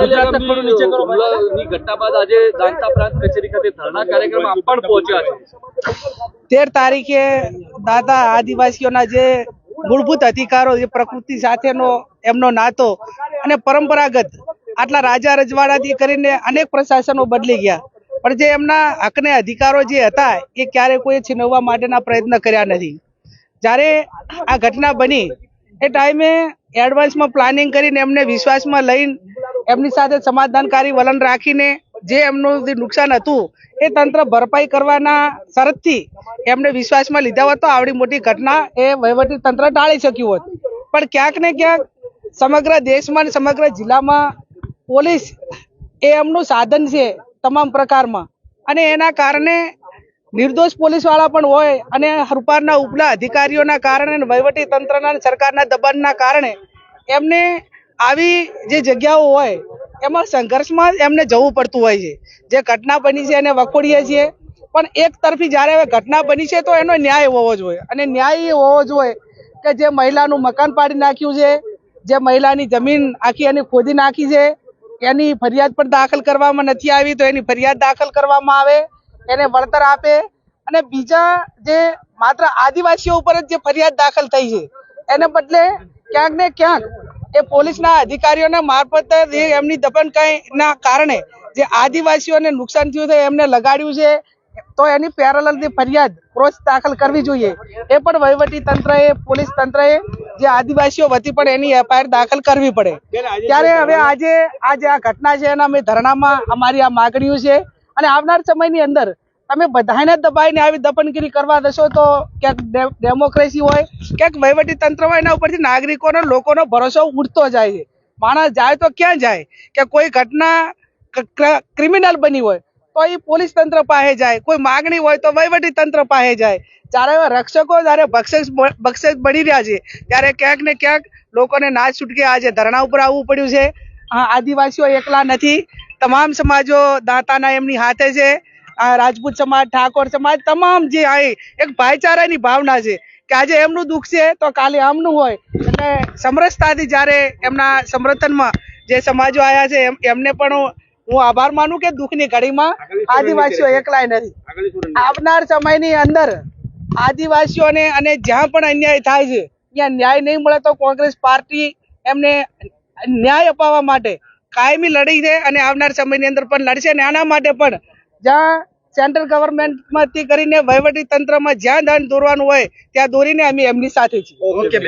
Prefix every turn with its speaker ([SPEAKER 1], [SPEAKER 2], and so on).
[SPEAKER 1] ગુજરાતના થોડું નીચે કરો હુમલાની ઘટના બાદ આજે દાંતા પ્રાંત કચેરી ખાતે ધરણા કાર્યક્રમમાં પણ પહોંચ્યા છે.
[SPEAKER 2] તેર તારીખે દાદા આદિવાસીઓના જે મૂળભૂત અધિકારો જે પ્રકૃતિ સાથેનો એમનો નાતો અને પરંપરાગત આટલા રાજા રજવાડાથી કરીને અનેક પ્રશાસનો બદલી ગયા. પણ જે એમના હકને અધિકારો જે હતા એ ક્યારે કોઈ છીનવવા માટેના પ્રયત્ન કર્યા નથી. જ્યારે આ ઘટના બની એ ટાઈમે એડવાન્સમાં પ્લાનિંગ કરીને એમને વિશ્વાસમાં લઈને એમની સાથે સમાધાનકારી વલણ રાખીને જે એમનું જે નુકસાન હતું, એ તંત્ર ભરપાઈ કરવાના શરતથી એમને વિશ્વાસમાં લીધા હોત તો આવડી મોટી ઘટના એ વહીવટી તંત્ર ટાળી શક્યું હોત. પણ ક્યાંક ને ક્યાંક સમગ્ર દેશમાં અને સમગ્ર જિલ્લામાં પોલીસ એ એમનું સાધન છે તમામ પ્રકારમાં. અને એના કારણે નિર્દોષ પોલીસવાળા પણ હોય અને હરપારના ઉપલા અધિકારીઓના કારણે વહીવટી તંત્રના સરકારના દબાણના કારણે એમને આવી જે જગ્યાઓ હોય, એમાં સંઘર્ષમાં એમને જવું પડતું હોય છે. જે ઘટના બની છે એને વખોડીએ છીએ. પણ એક તરફી જ્યારે હવે ઘટના બની છે તો એનો ન્યાય હોવો જોઈએ. અને ન્યાય એ હોવો જોઈએ કે જે મહિલાનું મકાન પાડી નાખ્યું છે, જે મહિલાની જમીન આખી એની ખોદી નાખી છે, એની ફરિયાદ પણ દાખલ કરવામાં નથી આવી તો એની ફરિયાદ દાખલ કરવામાં આવે, એને વળતર આપે. અને બીજા જે માત્ર આદિવાસીઓ ઉપર જ જે ફરિયાદ દાખલ થઈ છે, એને બદલે ક્યાંક ને ક્યાંક એ પોલીસના અધિકારીઓના મારફતે એમની દબનકાઈના કારણે જે આદિવાસીઓને નુકસાન થયું છે, એમને લગાડ્યું છે, તો એની પેરેલલ ફરિયાદ ક્રોસ દાખલ કરવી જોઈએ. એ પણ વહીવટી તંત્રએ, પોલીસ તંત્રએ જે આદિવાસીઓ વતી પણ એની એફઆઈઆર દાખલ કરવી પડે. ત્યારે હવે આજે આ જે આ ઘટના છે, એના અમે ધરણામાં અમારી આ માગણીઓ છે. અને આવનાર સમયની અંદર તમે બધાને દબાઈને આવી દફનગીરી કરવા દેશો તો ક્યાંક ડેમોક્રેસી હોય, ક્યાંક વહીવટી તંત્ર હોય, એના ઉપરથી નાગરિકોનો, લોકોનો ભરોસો ઉઠતો જાય છે. માણસ જાય તો ક્યાં જાય? કે કોઈ ઘટના ક્રિમિનલ બની હોય, તો એ પોલીસ તંત્ર પાસે જાય. કોઈ માગણી હોય તો વહીવટી તંત્ર પાસે જાય. જ્યારે રક્ષકો જ્યારે બક્ષેસ બક્ષેસ બની રહ્યા છે, ત્યારે ક્યાંક ને ક્યાંક લોકોને ના છૂટકે આજે ધરણા ઉપર આવવું પડ્યું છે. આદિવાસીઓ એકલા નથી. તમામ સમાજો દાંતાના એમની હાથે છે. આ રાજપૂત સમાજ ઠાકોર સમાજ તમામ જે આ એક ભાઈચારાની ભાવના છે કે આજે એમનું દુઃખ છે તો કાલે આમનું હોય. એટલે સમરસતાથી જ્યારે એમના સમર્થનમાં જે સમાજો આવ્યા છે એમને પણ હું આભાર માનું કે દુઃખની ઘડીમાં આદિવાસીઓ એકલાય નથી. આવનાર સમયની અંદર આદિવાસીઓને અને જ્યાં પણ અન્યાય થાય છે ત્યાં ન્યાય નહીં મળે તો કોંગ્રેસ પાર્ટી એમને ન્યાય અપાવવા માટે કાયમી લડી છે અને આવનાર સમયની અંદર પણ લડશે અને આના માટે પણ જ્યાં સેન્ટ્રલ ગવર્મેન્ટમાંથી કરીને વહીવટી તંત્રમાં જ્યાં દાન દોરવાનું હોય, ત્યાં દોરીને અમે એમની સાથે છીએ.
[SPEAKER 1] ઓકે